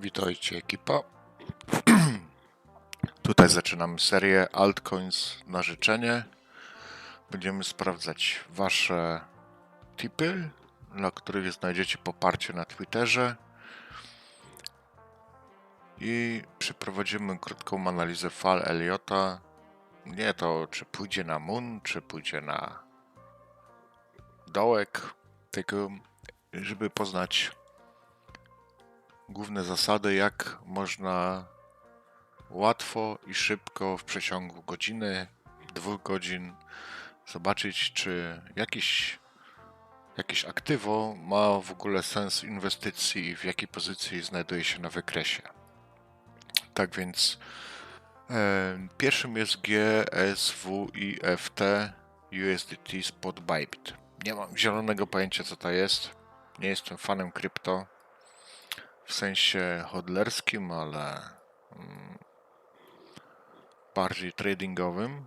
Witajcie ekipa. Tutaj zaczynamy serię Altcoins na życzenie. Będziemy sprawdzać Wasze tipy, dla których znajdziecie poparcie na Twitterze. I przeprowadzimy krótką analizę fal Eliota. Nie to, czy pójdzie na Moon, czy pójdzie na dołek, tylko żeby poznać główne zasady, jak można łatwo i szybko w przeciągu godziny, dwóch godzin zobaczyć, czy jakieś, jakieś aktywo ma w ogóle sens inwestycji i w jakiej pozycji znajduje się na wykresie. Tak więc e, pierwszym jest GSWIFT USDT Spot Bybit. Nie mam zielonego pojęcia co to jest. Nie jestem fanem krypto w sensie hodlerskim, ale mm, bardziej tradingowym.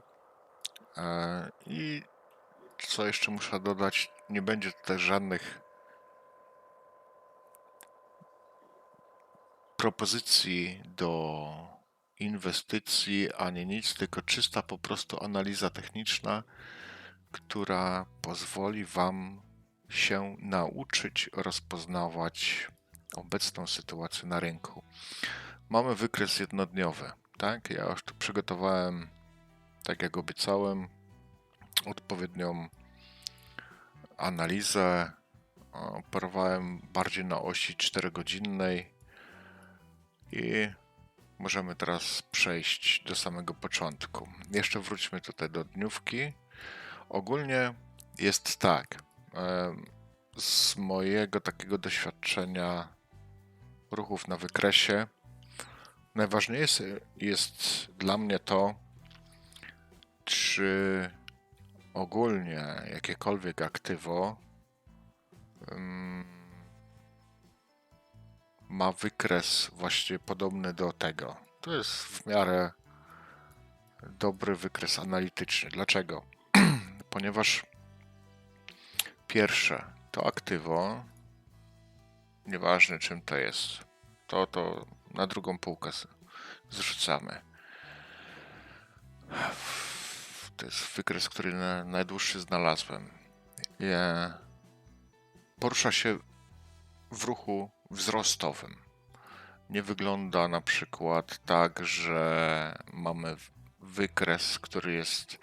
E, I co jeszcze muszę dodać, nie będzie tutaj żadnych propozycji do inwestycji ani nic, tylko czysta po prostu analiza techniczna, która pozwoli Wam się nauczyć rozpoznawać obecną sytuację na rynku. Mamy wykres jednodniowy, tak? Ja już tu przygotowałem, tak jak obiecałem, odpowiednią analizę. Operowałem bardziej na osi 4-godzinnej i możemy teraz przejść do samego początku. Jeszcze wróćmy tutaj do dniówki. Ogólnie jest tak. Z mojego takiego doświadczenia ruchów na wykresie, najważniejsze jest dla mnie to, czy ogólnie jakiekolwiek aktywo ym, ma wykres właśnie podobny do tego. To jest w miarę dobry wykres analityczny. Dlaczego? Ponieważ pierwsze to aktywo, nieważne czym to jest, to to na drugą półkę zrzucamy. To jest wykres, który na, najdłuższy znalazłem. Je, porusza się w ruchu wzrostowym. Nie wygląda na przykład tak, że mamy wykres, który jest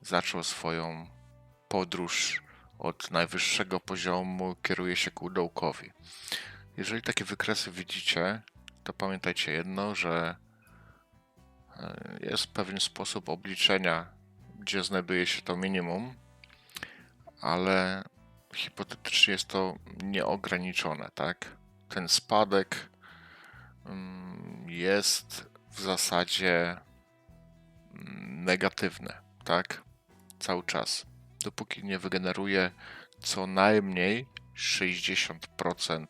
zaczął swoją podróż od najwyższego poziomu, kieruje się ku dołkowi. Jeżeli takie wykresy widzicie, to pamiętajcie jedno, że e, jest pewien sposób obliczenia, gdzie znajduje się to minimum, ale hipotetycznie jest to nieograniczone, tak? Ten spadek mm, jest w zasadzie mm, negatywny, tak? Cały czas. Dopóki nie wygeneruje co najmniej 60%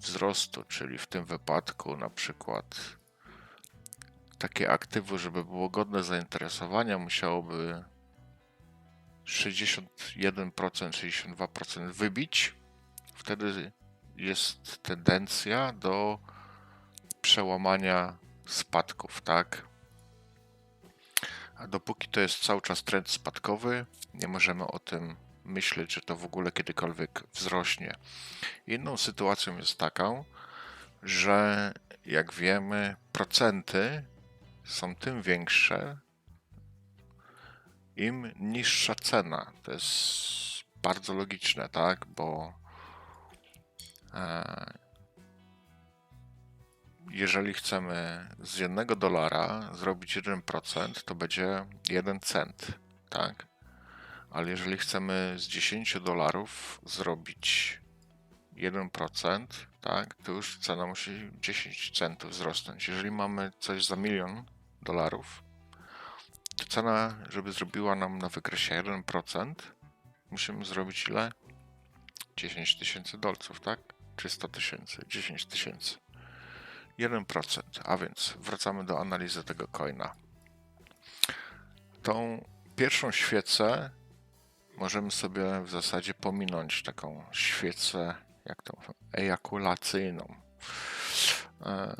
wzrostu, czyli w tym wypadku na przykład takie aktywo, żeby było godne zainteresowania, musiałoby 61%, 62% wybić. Wtedy jest tendencja do przełamania spadków, tak? A dopóki to jest cały czas trend spadkowy, nie możemy o tym myśleć, że to w ogóle kiedykolwiek wzrośnie. Inną sytuacją jest taką, że jak wiemy, procenty są tym większe, im niższa cena. To jest bardzo logiczne, tak? Bo e, jeżeli chcemy z jednego dolara zrobić 1%, to będzie 1 cent, tak? Ale jeżeli chcemy z 10 dolarów zrobić 1%, tak, to już cena musi 10 centów wzrosnąć. Jeżeli mamy coś za milion dolarów, to cena, żeby zrobiła nam na wykresie 1%, musimy zrobić ile? 10 tysięcy dolców, tak? Czy 100 tysięcy? 10 tysięcy. 1%. A więc wracamy do analizy tego coina. Tą pierwszą świecę możemy sobie w zasadzie pominąć taką świecę, jak tą ejakulacyjną. E,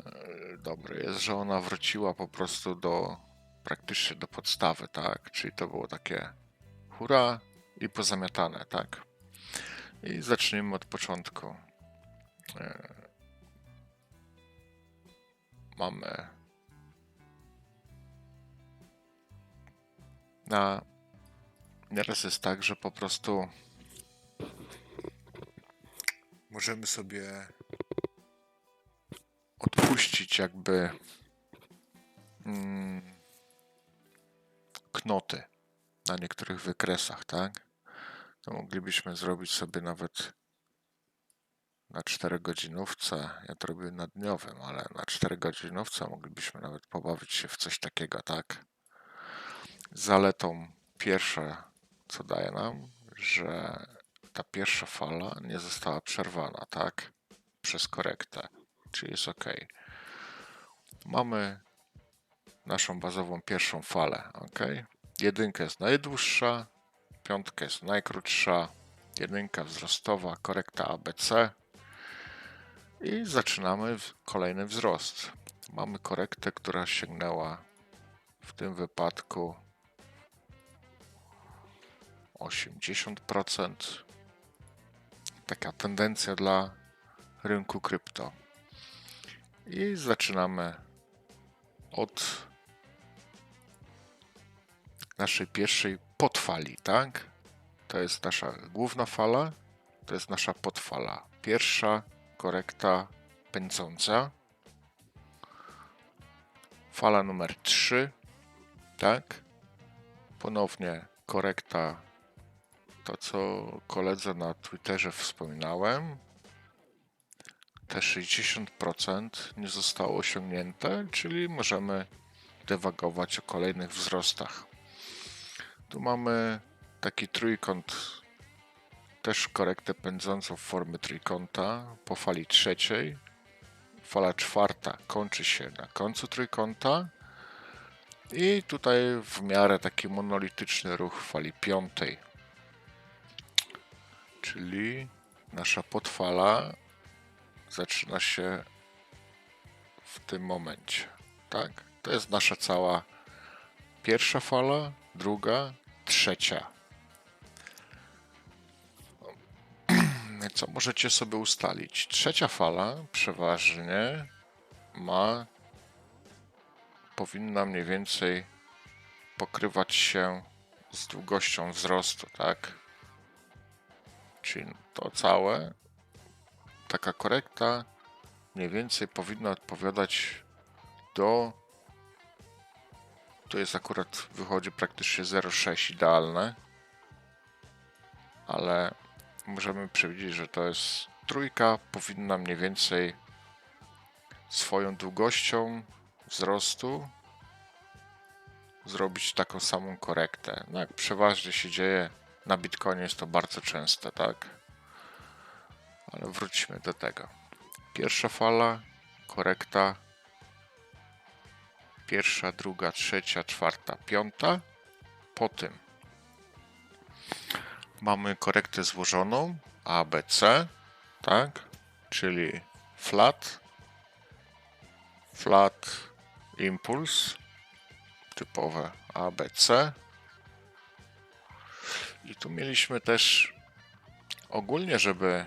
dobre jest, że ona wróciła po prostu do praktycznie do podstawy, tak? Czyli to było takie hura i pozamiatane, tak? I zacznijmy od początku. E, mamy na nieraz jest tak, że po prostu możemy sobie odpuścić jakby mm, knoty na niektórych wykresach, tak? To moglibyśmy zrobić sobie nawet na 4 godzinówce. Ja to robię na dniowym, ale na 4 godzinówce moglibyśmy nawet pobawić się w coś takiego, tak? Zaletą pierwsze, co daje nam, że ta pierwsza fala nie została przerwana, tak? Przez korektę, czyli jest ok. Mamy naszą bazową pierwszą falę, ok? Jedynka jest najdłuższa, piątka jest najkrótsza, jedynka wzrostowa, korekta ABC i zaczynamy kolejny wzrost. Mamy korektę, która sięgnęła w tym wypadku 80%. Taka tendencja dla rynku krypto. I zaczynamy od naszej pierwszej podfali, tak? To jest nasza główna fala, to jest nasza podfala. Pierwsza korekta pędząca. Fala numer 3, tak? Ponownie korekta, to co koledze na Twitterze wspominałem. Te 60% nie zostało osiągnięte, czyli możemy dywagować o kolejnych wzrostach. Tu mamy taki trójkąt, też korektę pędzącą w formie trójkąta po fali trzeciej. Fala czwarta kończy się na końcu trójkąta. I tutaj w miarę taki monolityczny ruch fali piątej. Czyli nasza podfala zaczyna się w tym momencie. Tak? To jest nasza cała pierwsza fala, druga, trzecia. Co możecie sobie ustalić? Trzecia fala przeważnie ma powinna mniej więcej pokrywać się z długością wzrostu, tak? Czyli to całe, taka korekta mniej więcej powinna odpowiadać do tu jest akurat, wychodzi praktycznie 0,6 idealne. Ale możemy przewidzieć, że to jest trójka. Powinna mniej więcej swoją długością wzrostu zrobić taką samą korektę. No jak przeważnie się dzieje na Bitcoinie jest to bardzo częste, tak? Ale wróćmy do tego. Pierwsza fala, korekta pierwsza, druga, trzecia, czwarta, piąta. Po tym mamy korektę złożoną ABC, tak? Czyli flat, flat, impuls, typowe ABC. I tu mieliśmy też ogólnie, żeby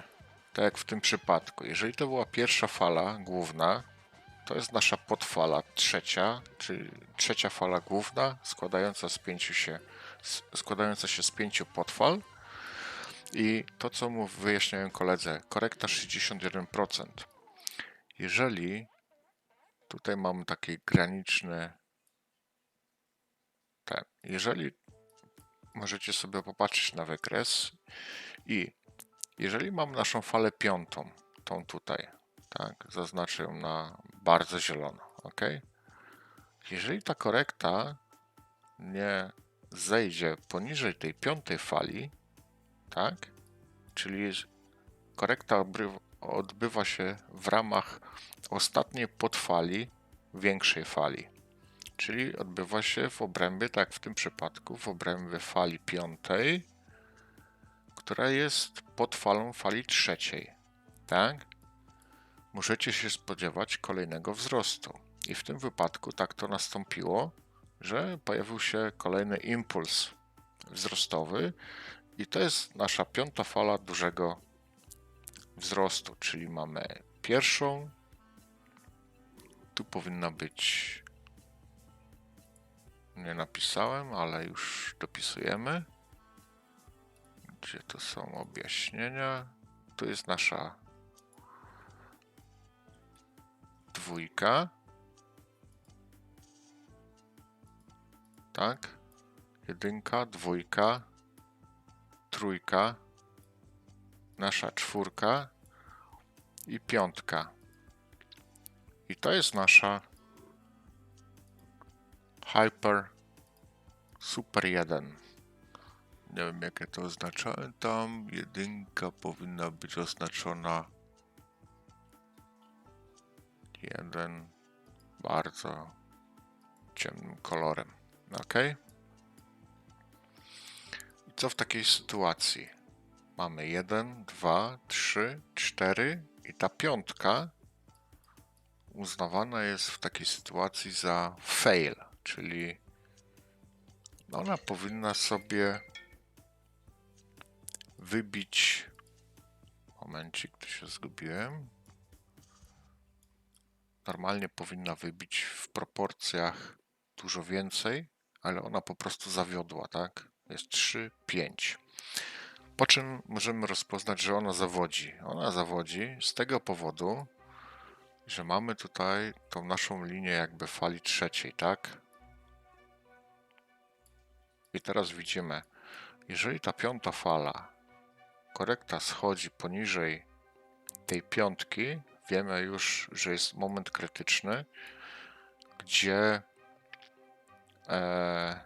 tak jak w tym przypadku, jeżeli to była pierwsza fala główna, to jest nasza podfala trzecia, czyli trzecia fala główna, składająca, z pięciu się, składająca się z pięciu podfal. I to, co mu wyjaśniałem koledze, korekta 61%. Jeżeli tutaj mamy taki graniczny ten, jeżeli możecie sobie popatrzeć na wykres i jeżeli mam naszą falę piątą, tą tutaj, tak, zaznaczę ją na bardzo zielono, ok? Jeżeli ta korekta nie zejdzie poniżej tej piątej fali, tak? Czyli korekta odbywa się w ramach ostatniej podfali większej fali. Czyli odbywa się w obrębie, tak w tym przypadku, w obrębie fali piątej, która jest pod falą fali trzeciej. Tak? możecie się spodziewać kolejnego wzrostu. I w tym wypadku tak to nastąpiło, że pojawił się kolejny impuls wzrostowy i to jest nasza piąta fala dużego wzrostu, czyli mamy pierwszą, tu powinna być nie napisałem, ale już dopisujemy. Gdzie to są objaśnienia? Tu jest nasza dwójka. Tak? Jedynka, dwójka, trójka, nasza czwórka i piątka. I to jest nasza Hyper Super 1. Nie wiem jakie to oznacza. Tam jedynka powinna być oznaczona jeden bardzo ciemnym kolorem. Ok? I co w takiej sytuacji? Mamy 1, 2, 3, 4 i ta piątka uznawana jest w takiej sytuacji za fail, czyli ona powinna sobie wybić. Momencik, tu się zgubiłem. Normalnie powinna wybić w proporcjach dużo więcej, ale ona po prostu zawiodła, tak? Jest 3, 5. Po czym możemy rozpoznać, że ona zawodzi? Ona zawodzi z tego powodu, że mamy tutaj tą naszą linię jakby fali trzeciej, tak? I teraz widzimy, jeżeli ta piąta fala korekta schodzi poniżej tej piątki, wiemy już, że jest moment krytyczny, gdzie e,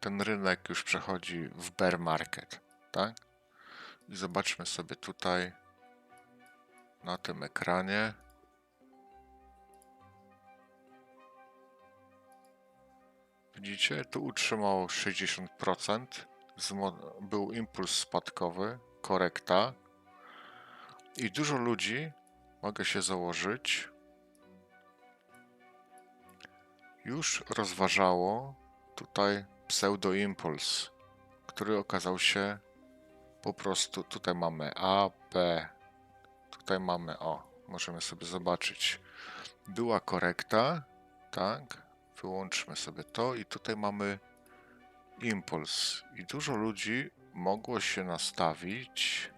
ten rynek już przechodzi w bear market, tak? I zobaczmy sobie tutaj na tym ekranie. Widzicie, tu utrzymało 60%. Zmo- Był impuls spadkowy, korekta. I dużo ludzi, mogę się założyć, już rozważało tutaj pseudoimpuls, który okazał się po prostu, tutaj mamy A, B, tutaj mamy O, możemy sobie zobaczyć. Była korekta, tak, wyłączmy sobie to i tutaj mamy impuls. I dużo ludzi mogło się nastawić.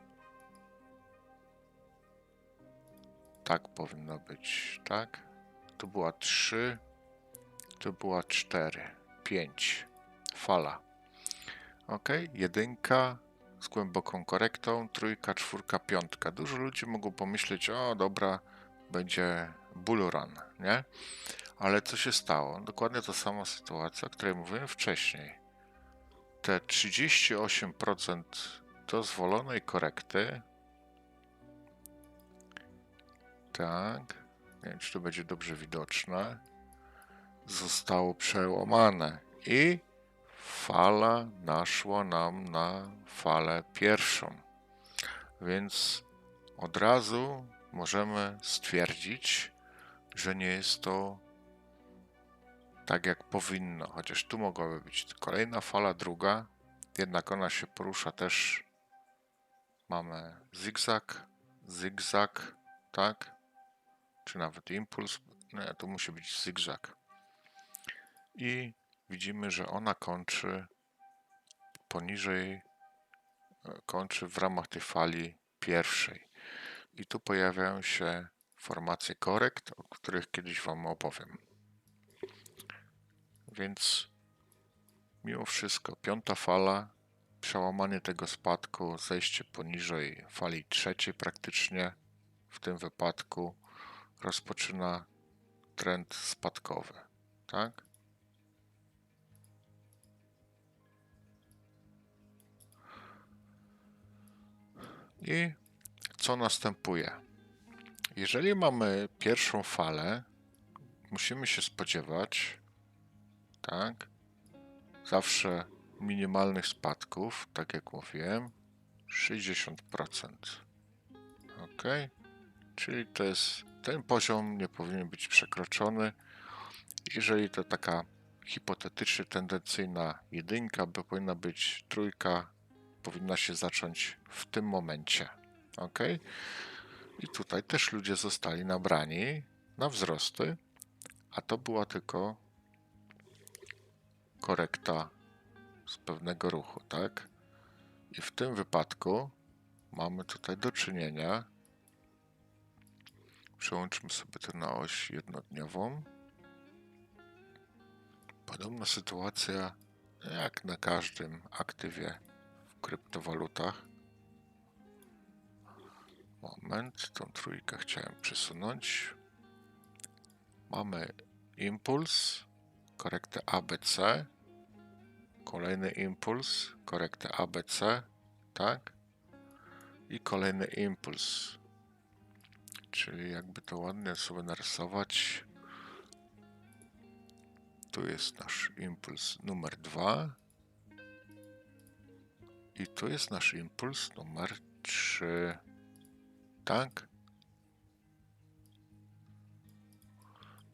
Tak powinno być, tak? Tu była 3, tu była 4, 5. Fala. Ok, jedynka z głęboką korektą, trójka, czwórka, piątka. Dużo ludzi mogło pomyśleć, o dobra, będzie bull run, nie? Ale co się stało? Dokładnie ta sama sytuacja, o której mówiłem wcześniej. Te 38% dozwolonej korekty. Tak. Nie wiem, czy to będzie dobrze widoczne. Zostało przełamane i fala naszła nam na falę pierwszą. Więc od razu możemy stwierdzić, że nie jest to tak jak powinno, chociaż tu mogłaby być kolejna fala, druga, jednak ona się porusza też. Mamy zigzag, zigzag, tak? Czy nawet impuls. Nie, to musi być zigzag. I widzimy, że ona kończy poniżej, e, kończy w ramach tej fali pierwszej. I tu pojawiają się formacje korekt, o których kiedyś Wam opowiem. Więc mimo wszystko, piąta fala, przełamanie tego spadku, zejście poniżej fali trzeciej praktycznie, w tym wypadku rozpoczyna trend spadkowy, tak? I co następuje? Jeżeli mamy pierwszą falę, musimy się spodziewać, tak, zawsze minimalnych spadków, tak jak mówiłem, 60%. Ok, Czyli to jest ten poziom nie powinien być przekroczony. Jeżeli to taka hipotetycznie tendencyjna jedynka, by powinna być trójka, powinna się zacząć w tym momencie. Ok? I tutaj też ludzie zostali nabrani na wzrosty, a to była tylko korekta z pewnego ruchu, tak? I w tym wypadku mamy tutaj do czynienia. Przełączmy sobie to na oś jednodniową. Podobna sytuacja jak na każdym aktywie w kryptowalutach. Moment, tą trójkę chciałem przesunąć. Mamy impuls, korektę ABC, kolejny impuls, korektę ABC, tak? I kolejny impuls. Czyli jakby to ładnie sobie narysować. Tu jest nasz impuls numer 2. I tu jest nasz impuls numer 3. Tak?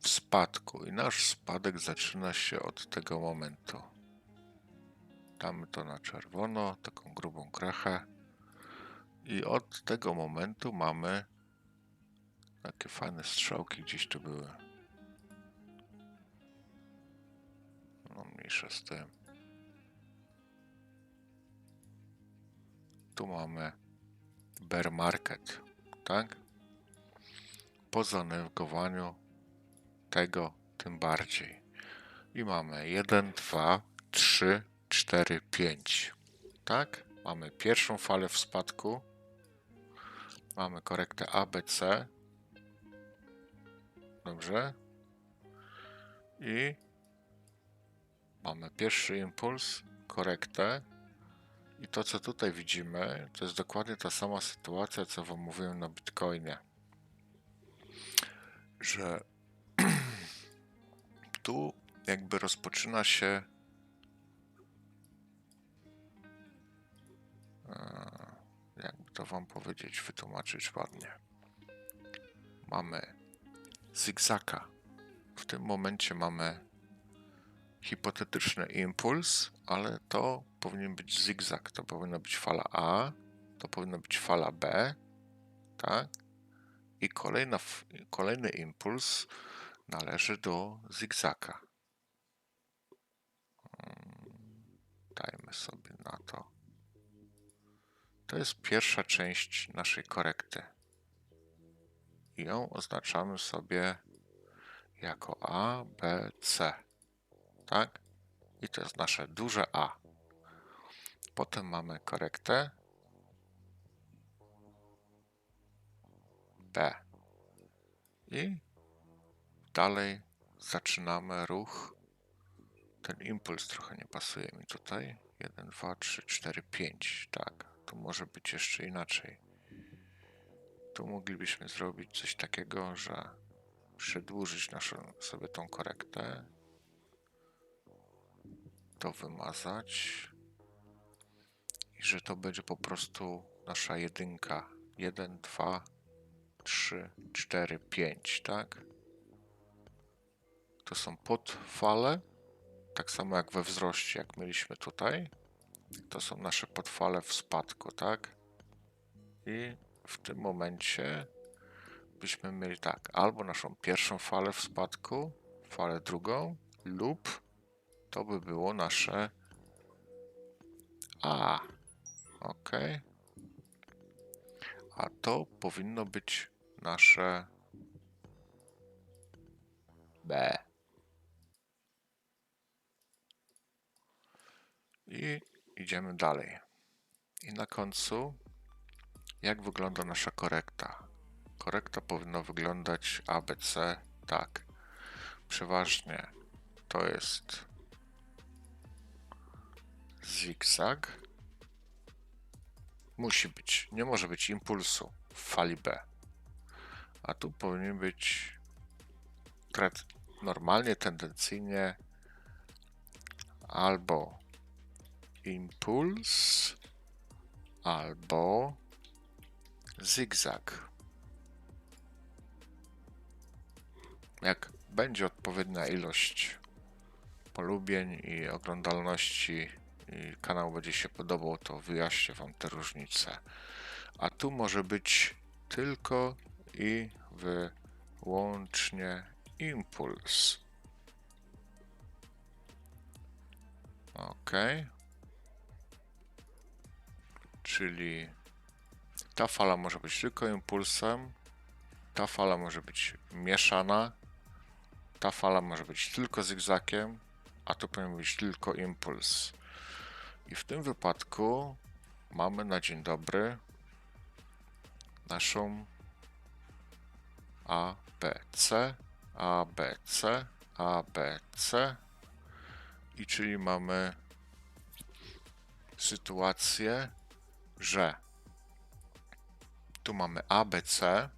W spadku. I nasz spadek zaczyna się od tego momentu. Damy to na czerwono, taką grubą krechę. I od tego momentu mamy takie fajne strzałki gdzieś tu były. No mniejsza z tym. Tu mamy bear market, tak? Po zanegowaniu tego tym bardziej. I mamy 1, 2, 3, 4, 5. Tak? Mamy pierwszą falę w spadku. Mamy korektę ABC. Dobrze. I mamy pierwszy impuls, korektę. I to, co tutaj widzimy, to jest dokładnie ta sama sytuacja, co Wam mówiłem na Bitcoinie. Że tu jakby rozpoczyna się e, jakby to wam powiedzieć, wytłumaczyć ładnie. Mamy zigzaka. W tym momencie mamy hipotetyczny impuls, ale to powinien być zigzag. To powinna być fala A, to powinna być fala B, tak? I kolejna, kolejny impuls należy do zigzaka. Hmm, dajmy sobie na to. To jest pierwsza część naszej korekty. I ją oznaczamy sobie jako A, B, C. Tak? I to jest nasze duże A. Potem mamy korektę B. I dalej zaczynamy ruch. Ten impuls trochę nie pasuje mi tutaj. 1, 2, 3, 4, 5. Tak, tu może być jeszcze inaczej. Tu moglibyśmy zrobić coś takiego, że przedłużyć naszą, sobie tą korektę. To wymazać. I że to będzie po prostu nasza jedynka. 1, 2, 3, 4, 5, tak? To są podfale, tak samo jak we wzroście, jak mieliśmy tutaj. To są nasze podfale w spadku, tak? I w tym momencie byśmy mieli tak, albo naszą pierwszą falę w spadku, falę drugą, lub to by było nasze A. Ok. A to powinno być nasze B. I idziemy dalej. I na końcu, jak wygląda nasza korekta? Korekta powinna wyglądać ABC tak. Przeważnie to jest zigzag. Musi być, nie może być impulsu w fali B. A tu powinien być normalnie, tendencyjnie albo impuls albo zigzag. jak będzie odpowiednia ilość polubień i oglądalności i kanał będzie się podobał, to wyjaśnię Wam te różnice. A tu może być tylko i wyłącznie impuls. Ok. Czyli ta fala może być tylko impulsem, ta fala może być mieszana, ta fala może być tylko zygzakiem, a tu powinien być tylko impuls. I w tym wypadku mamy na dzień dobry naszą ABC, ABC, ABC i czyli mamy sytuację, że tu mamy ABC,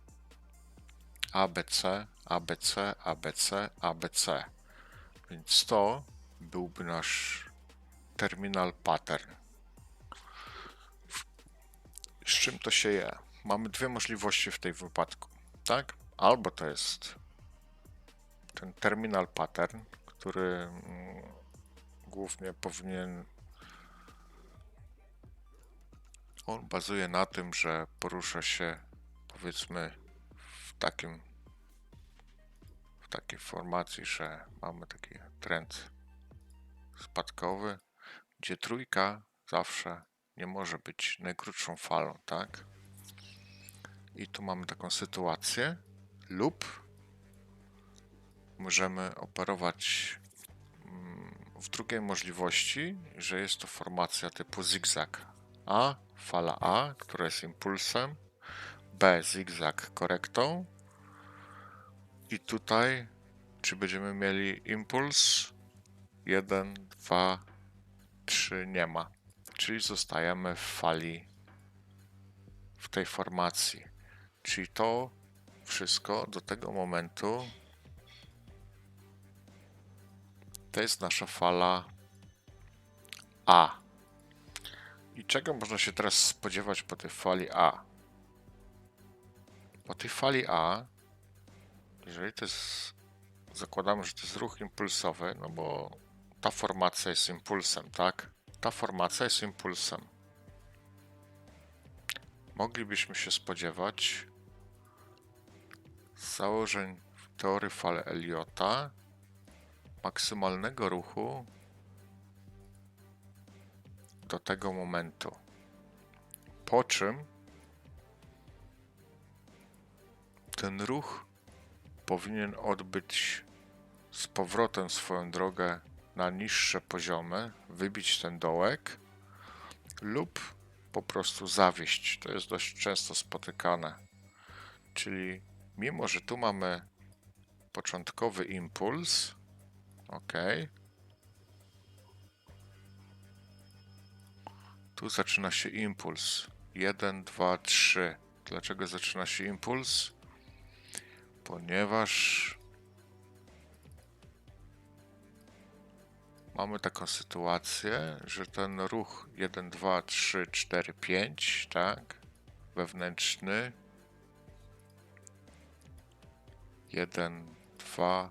ABC, ABC, ABC, ABC. Więc to byłby nasz terminal pattern. Z czym to się je? Mamy dwie możliwości w tej wypadku, tak? Albo to jest ten terminal pattern, który mm, głównie powinien on bazuje na tym, że porusza się powiedzmy w takim w takiej formacji, że mamy taki trend spadkowy, gdzie trójka zawsze nie może być najkrótszą falą, tak? I tu mamy taką sytuację lub możemy operować mm, w drugiej możliwości, że jest to formacja typu zigzag. A, fala A, która jest impulsem, B, zigzag korektą i tutaj czy będziemy mieli impuls 1, 2, 3 nie ma. Czyli zostajemy w fali w tej formacji. Czyli to wszystko do tego momentu to jest nasza fala A. I czego można się teraz spodziewać po tej fali A? Po tej fali A, jeżeli to jest, zakładamy, że to jest ruch impulsowy, no bo ta formacja jest impulsem, tak? Ta formacja jest impulsem. Moglibyśmy się spodziewać z założeń teorii fal Eliota maksymalnego ruchu do tego momentu. Po czym ten ruch powinien odbyć z powrotem swoją drogę na niższe poziomy, wybić ten dołek lub po prostu zawieść. To jest dość często spotykane. Czyli mimo, że tu mamy początkowy impuls, ok. Tu zaczyna się impuls. 1, 2, 3. Dlaczego zaczyna się impuls? Ponieważ mamy taką sytuację, że ten ruch 1, 2, 3, 4, 5, tak, wewnętrzny 1, 2,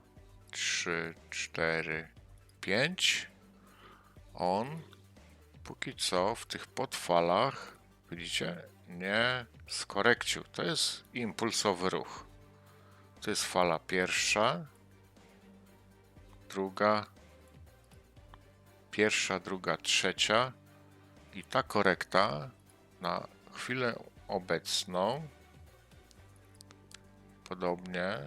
3, 4, 5 on póki co w tych podfalach widzicie, nie skorekcił. To jest impulsowy ruch. To jest fala pierwsza, druga, pierwsza, druga, trzecia. I ta korekta na chwilę obecną. Podobnie.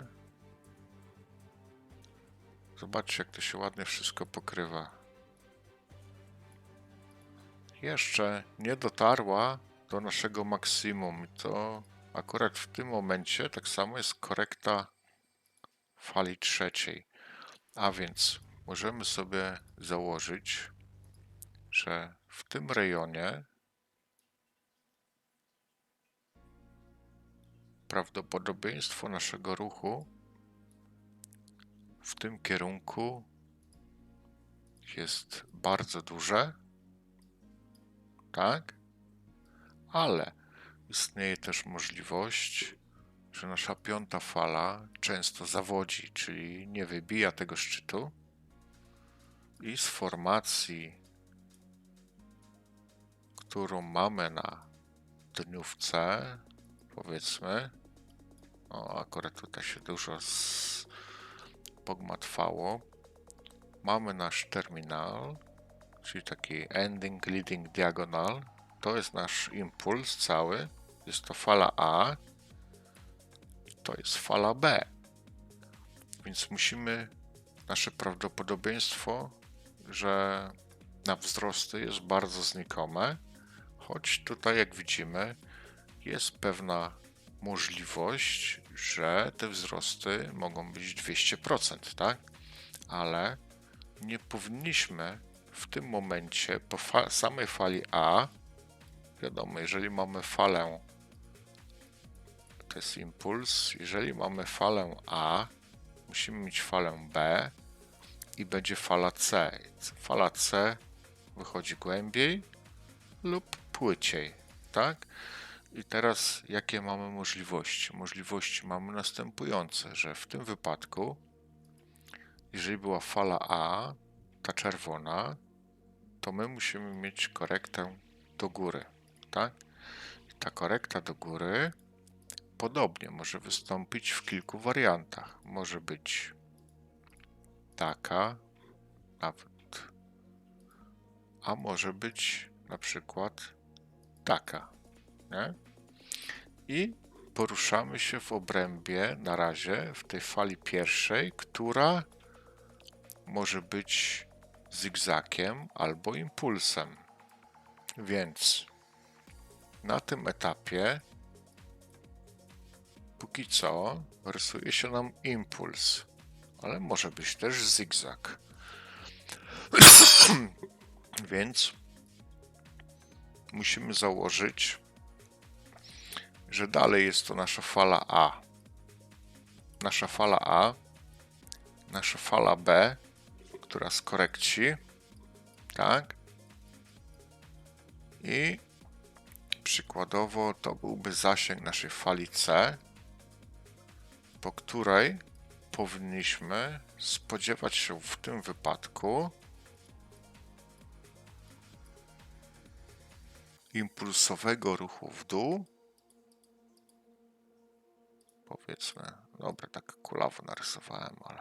Zobaczcie jak to się ładnie wszystko pokrywa jeszcze nie dotarła do naszego maksimum to akurat w tym momencie tak samo jest korekta fali trzeciej. A więc możemy sobie założyć, że w tym rejonie prawdopodobieństwo naszego ruchu w tym kierunku jest bardzo duże, tak? Ale istnieje też możliwość, że nasza piąta fala często zawodzi, czyli nie wybija tego szczytu i z formacji, którą mamy na dniówce, powiedzmy, o, akurat tutaj się dużo z... pogmatwało, mamy nasz terminal, czyli taki ending, leading, diagonal, to jest nasz impuls cały, jest to fala A, to jest fala B. Więc musimy nasze prawdopodobieństwo, że na wzrosty jest bardzo znikome, choć tutaj, jak widzimy, jest pewna możliwość, że te wzrosty mogą być 200%, tak? Ale nie powinniśmy w tym momencie po fa samej fali A, wiadomo, jeżeli mamy falę to jest impuls. Jeżeli mamy falę A, musimy mieć falę B i będzie fala C. Fala C wychodzi głębiej lub płyciej, tak? I teraz jakie mamy możliwości? Możliwości mamy następujące, że w tym wypadku, jeżeli była fala A, ta czerwona, to my musimy mieć korektę do góry, tak? I ta korekta do góry podobnie może wystąpić w kilku wariantach. Może być taka, nawet, a może być na przykład taka, nie? I poruszamy się w obrębie na razie w tej fali pierwszej, która może być zygzakiem albo impulsem. Więc na tym etapie póki co rysuje się nam impuls, ale może być też zygzak. Więc musimy założyć, że dalej jest to nasza fala A. Nasza fala A, nasza fala B, która skorekci, tak? I przykładowo to byłby zasięg naszej fali C, po której powinniśmy spodziewać się w tym wypadku impulsowego ruchu w dół. Powiedzmy, dobra, tak kulawo narysowałem, ale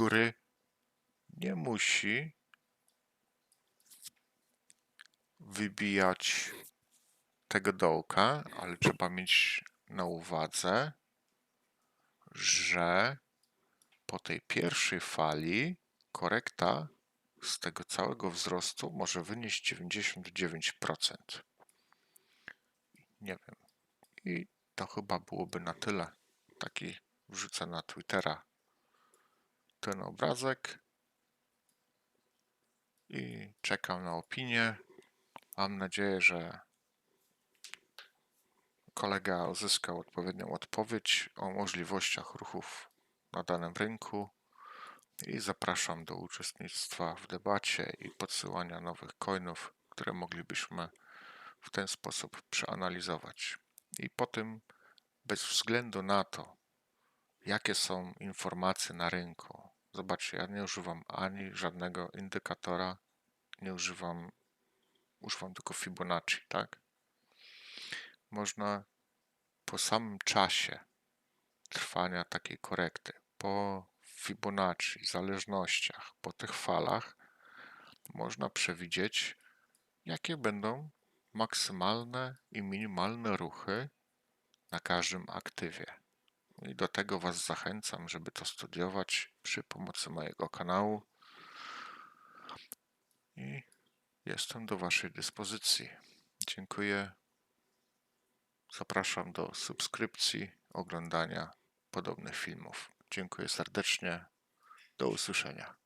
który nie musi wybijać tego dołka, ale trzeba mieć na uwadze, że po tej pierwszej fali korekta z tego całego wzrostu może wynieść 99%. Nie wiem. I to chyba byłoby na tyle. Taki wrzucę na Twittera ten obrazek i czekam na opinię. Mam nadzieję, że kolega uzyskał odpowiednią odpowiedź o możliwościach ruchów na danym rynku i zapraszam do uczestnictwa w debacie i podsyłania nowych coinów, które moglibyśmy w ten sposób przeanalizować. I po tym, bez względu na to, jakie są informacje na rynku, zobaczcie, ja nie używam ani żadnego indykatora, nie używam, używam tylko Fibonacci, tak? można po samym czasie trwania takiej korekty, po Fibonacci, zależnościach, po tych falach, można przewidzieć, jakie będą maksymalne i minimalne ruchy na każdym aktywie. I do tego Was zachęcam, żeby to studiować przy pomocy mojego kanału. I jestem do Waszej dyspozycji. Dziękuję Zapraszam do subskrypcji, oglądania podobnych filmów. Dziękuję serdecznie. Do usłyszenia.